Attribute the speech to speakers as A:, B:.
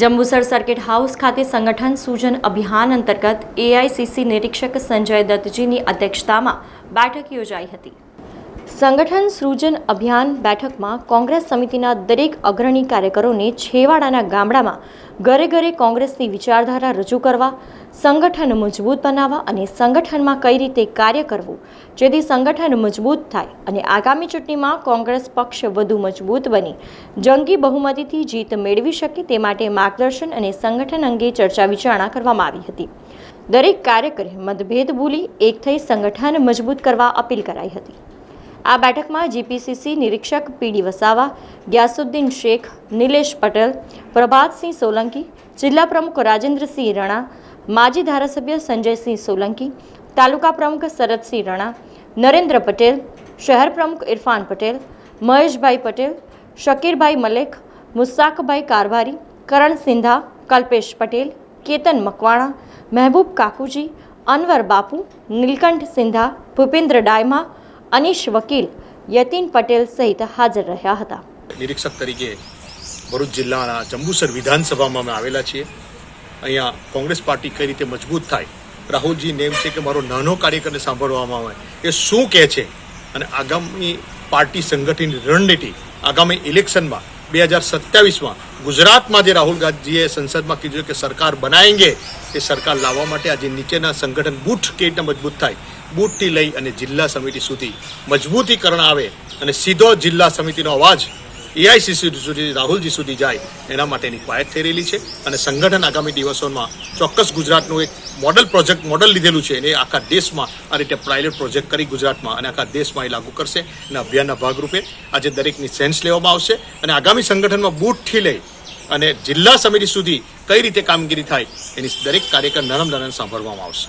A: Jambusar circuit house ખાતે સંગઠન સૂજન અભિયાન અંતર્ગત એઆઈસીસી નિરીક્ષક સંજય દત્તજીની અધ્યક્ષતામાં બેઠક યોજાઈ હતી. સંગઠન સૃજન અભિયાન બેઠકમાં કોંગ્રેસ સમિતિના દરેક અગ્રણી કાર્યકરોને છેવાડાના ગામડામાં ઘરે ઘરે કોંગ્રેસની વિચારધારા રજૂ કરવા, સંગઠન મજબૂત બનાવવા અને સંગઠનમાં કઈ રીતે કાર્ય કરવું, જેથી સંગઠન મજબૂત થાય અને આગામી ચૂંટણીમાં કોંગ્રેસ પક્ષ વધુ મજબૂત બની. જંગી બહુમતીથી જીત મેળવી શકે તે માટે માર્ગદર્શન અને સંગઠન અંગે ચર્ચા વિચારણા કરવામાં આવી હતી. દરેક કાર્યકરે મતભેદ ભૂલી, એક થઈ સંગઠન મજબૂત કરવા અપીલ કરાઈ હતી. આ બેઠકમાં જીપીસીસી નિરીક્ષક પીડી વસાવા, ગ્યાસુદ્દીન શેખ, નિલેશ પટેલ, પ્રભાતસિંહ સોલંકી, જિલ્લા પ્રમુખ રાજેન્દ્રસિંહ રણા, માજી ધારાસભ્ય સંજયસિંહ સોલંકી, તાલુકા પ્રમુખ શરદસિંહ રણા, નરેન્દ્ર પટેલ, શહેર પ્રમુખ ઇરફાન પટેલ, મહેશભાઈ પટેલ, શકીરભાઈ મલેક, મુસાકભાઈ કારભારી, કરણ સિંધા, કલ્પેશ પટેલ, કેતન મકવાણા, મહેબૂબ કાકુજી, અનવર બાપુ, નીલકંઠ સિંધા, ભૂપેન્દ્ર ડાયમા અનીશ વકીલ, યતીન પટેલ સહિત હાજર રહ્યા હતા.
B: નિરીક્ષક તરીકે ભરૂચ જિલ્લાના જંબુસર વિધાનસભામાં અમે આવેલા છીએ. અહીંયા કોંગ્રેસ પાર્ટી કઈ રીતે મજબૂત થાય? રાહુલજી નેમ છે કે મારો નાનો કાર્યકરને સાંભળવામાં આવે. એ શું કહે છે? અને આગામી પાર્ટી સંગઠનની રણનીતિ આગામી ઇલેક્શનમાં બે હજાર સત્યાવીસમાં ગુજરાતમાં જે રાહુલ ગાંધીએ સંસદમાં કીધું કે સરકાર બનાવેંગે એ સરકાર લાવવા માટે આજે નીચેના સંગઠન બૂથ કેવી રીતે મજબૂત થાય. બૂથથી લઈ અને જિલ્લા સમિતિ સુધી મજબૂતીકરણ આવે અને સીધો જિલ્લા સમિતિનો અવાજ એઆઈસીસી સુધી રાહુલજી સુધી જાય, એના માટેની કવાયત થઈ રહેલી છે. અને સંગઠન આગામી દિવસોમાં ચોક્કસ ગુજરાતનું એક મોડલ પ્રોજેક્ટ મોડલ લીધેલું છે. અને આખા દેશમાં આ રીતે પાયલટ પ્રોજેક્ટ કરી ગુજરાતમાં અને આખા દેશમાં એ લાગુ કરશે અને અભિયાનના ભાગરૂપે આજે દરેકની સેન્સ લેવામાં આવશે. અને આગામી સંગઠનમાં બૂથથી લઈ અને જિલ્લા સમિતિ સુધી કઈ રીતે કામગીરી થાય એની દરેક કાર્યક્રમ નરમ નરમ સાંભળવામાં આવશે.